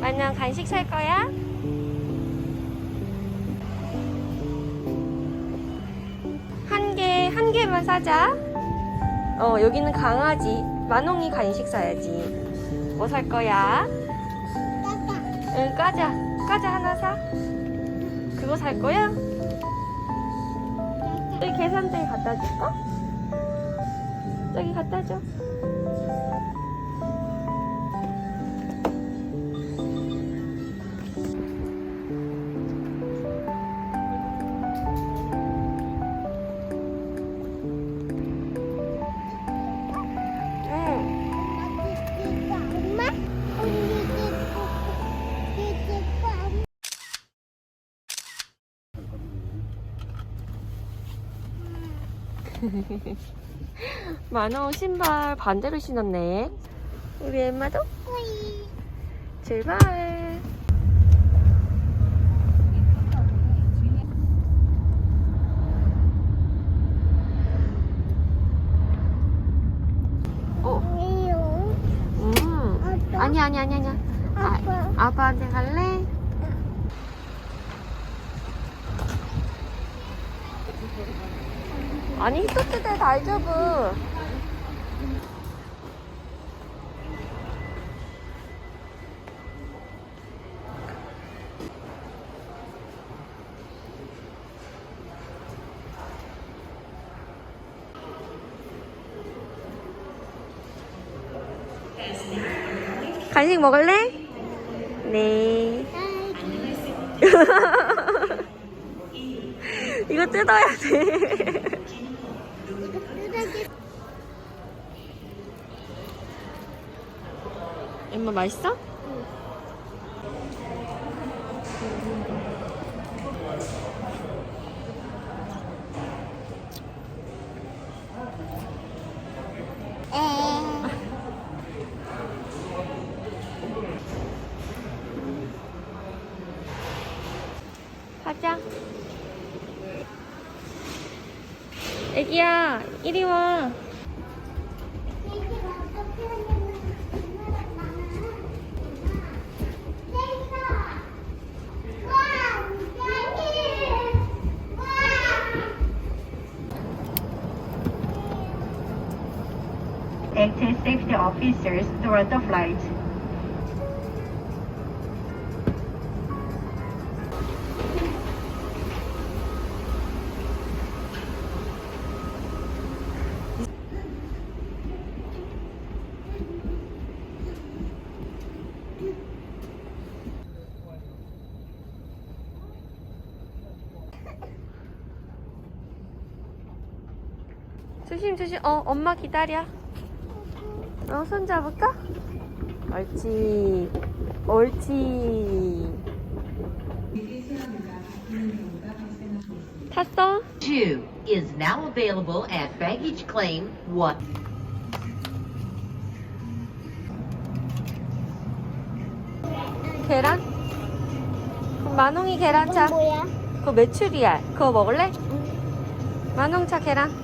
만약 간식 살 거야? 한 개, 한 개만 사자. 어, 여기는 강아지. 만홍이 간식 사야지. 뭐 살 거야? 응, 까자. 까자 하나 사. 그거 살 거야? 저기 계산대에 갖다 줄까? 저기 갖다 줘. 만호 신발 반대로 신었네. 우리 엠마도 뿌이. 출발. 어, 왜요? 음. 아니 아니 아니 아니. 아빠. 아, 아빠한테 갈래? 아니 히토트 대 다이저브. 간식 먹을래? 네. 이거 뜯어야 돼. 엄마 맛있어? 애기야, 이리 와. active safety officers throughout the flight. 조심, 조심. 어, 엄마 기다려. 어, 손 잡을까? 옳지. 옳지. 탔어? Two is now available at baggage claim one. 계란? 그럼 만홍이 계란차. 뭐야? 그거 메추리알. 그거 먹을래? 만홍차 계란.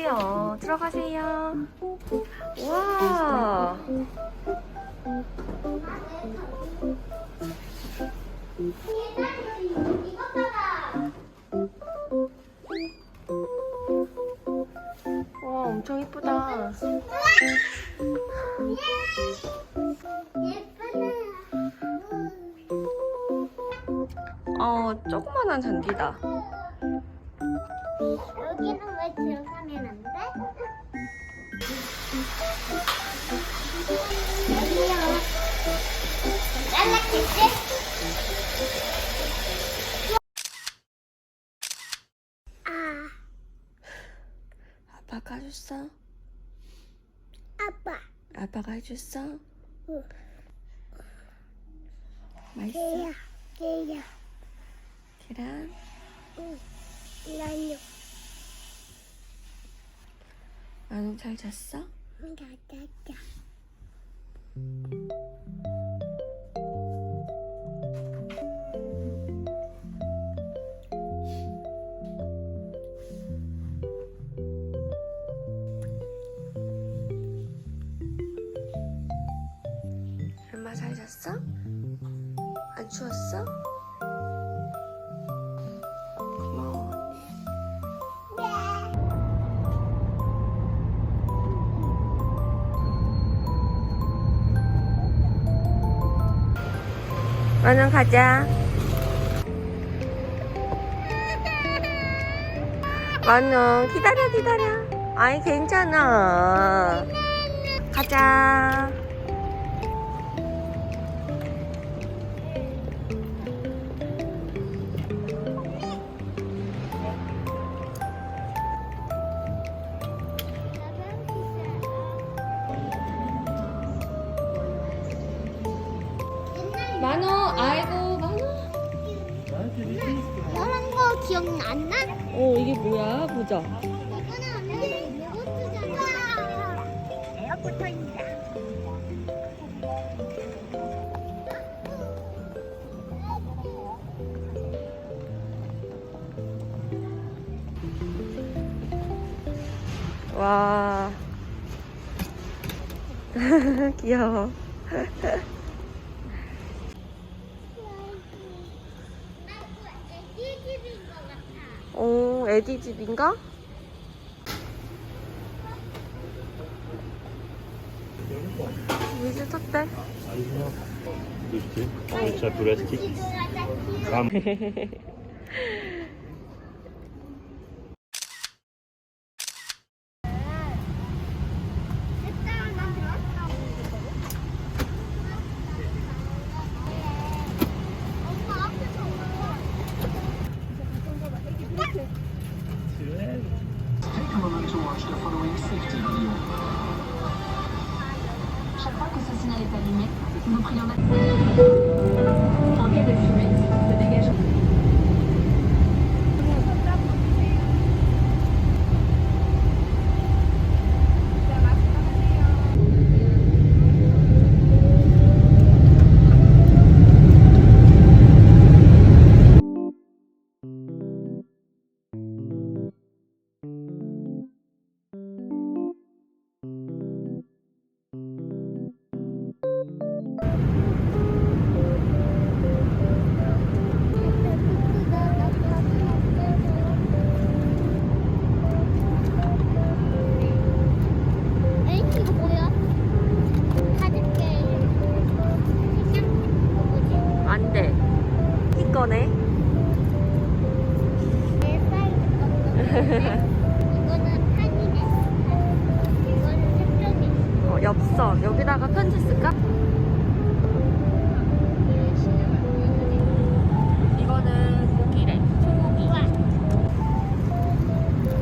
없지요. 들어가세요. 와. 와, 엄청 이쁘다. 어, 조그만한 잔디다. 잘랐겠지? 아. 깎아줬어? 아빠. 아빠가 해줬어? 응. 맛있어? 얘야. 얘야. 계란? 응. 나는 만원 잘 잤어? 나다다. 얼 만원 가자. 만원 기다려 기다려. 아이 괜찮아. 가자. 만원 아이고 만원. 이런 거 기억나나? 어 이게 뭐야 보자. 이거는 언니 요거트잖아. 에어포터입니다. 와. 귀여워. 애기 집인 것 같아. 오, 에디 집인가? 위즈 쳤대. Plastique. Take a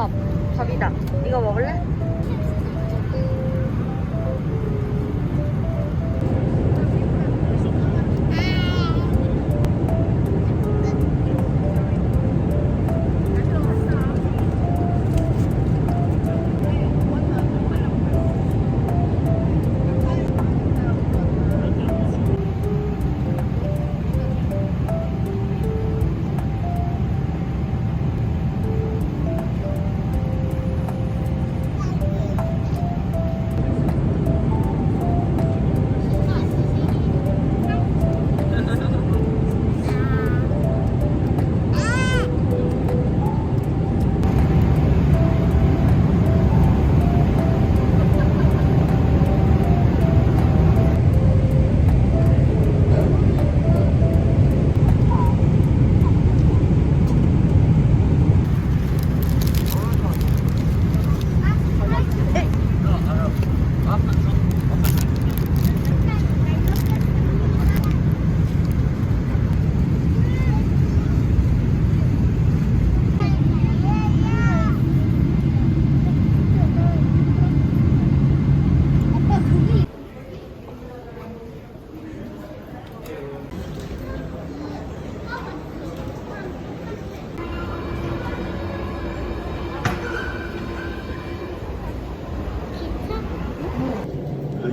밥. 밥이다. 이거 먹을래?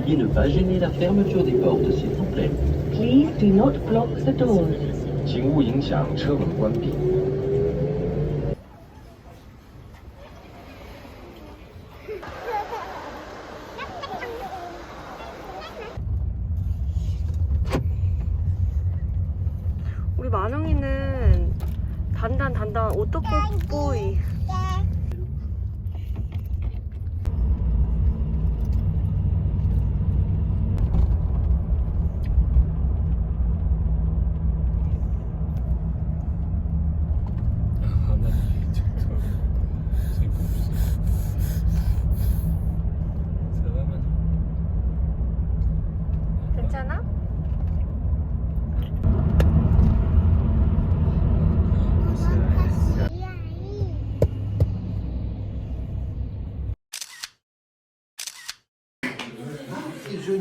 Veuillez ne pas gêner la fermeture des portes, s'il vous plaît. Please do not block the doors. 请勿影响车门关闭。 우리 만웅이는 단단 단단 오토보이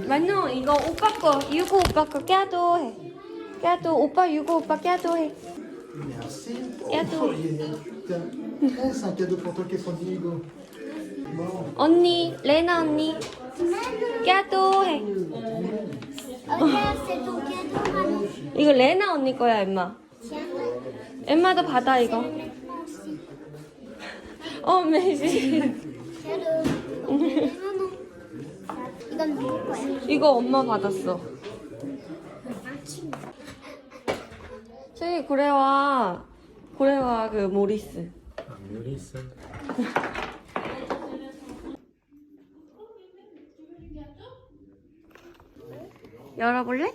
만웅 이거 오빠 거 유고 오빠 거 깨도 해 깨도 오빠 유고 오빠 깨도 해 Merci. Cadeau. Oh, yeah. Eh, c'est un cadeau pour toi qui est son Diego. Bon. 언니 레나 언니 깨도 해. 이거 레나 언니 거야 엠마 엠마도 받아 이거. 어 메시. 이건 누구 거야? 이거 엄마 받았어 저기 고래와 고래와 그 모리스 Ah, Maurice. 열어볼래?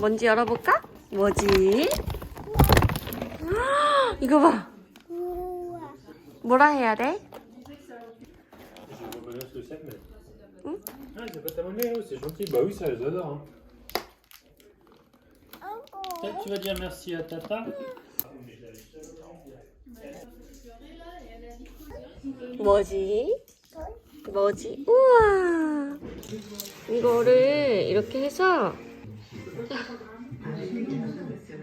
뭔지 열어볼까? 뭐지? 아, 이거 봐 우와. 뭐라 해야 돼? Je vois pas bien ce que c'est, mais. Ah, c'est pas ta monnaie, oh, c'est gentil. Bah oui, ça les adore. Hein. Peut-être tu vas dire merci à Tata 뭐지? 뭐지? 우와! 이거를 이렇게 해서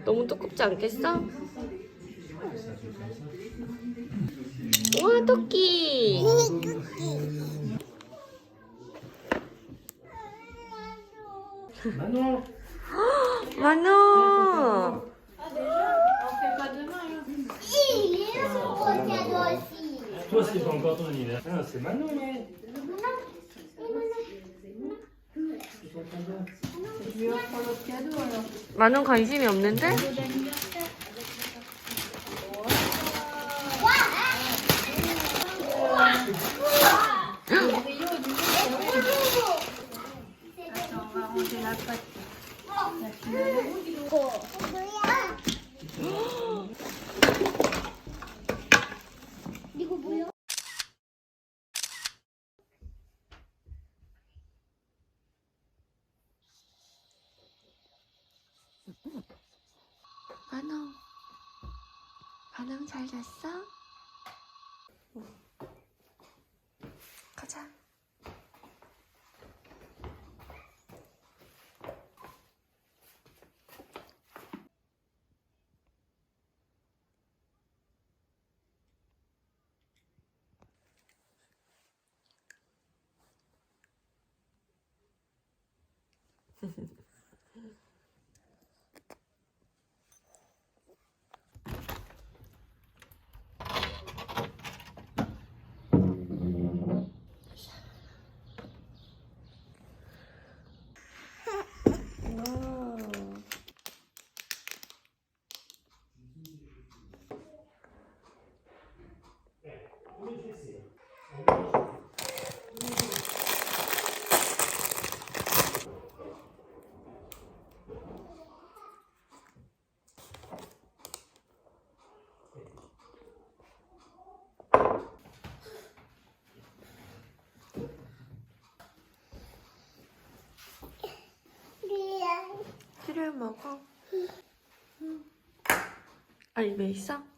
너무 두껍지 않겠어? 우와 토끼! Manon 만호! Il est là, son gros cadeau aussi. Toi, c'est pas encore ton anniversaire. Ah, c'est Manon, mais. 만원 관심이 없는데? 만호 만호 잘 잤어? 가자 먹어. 알배 있어?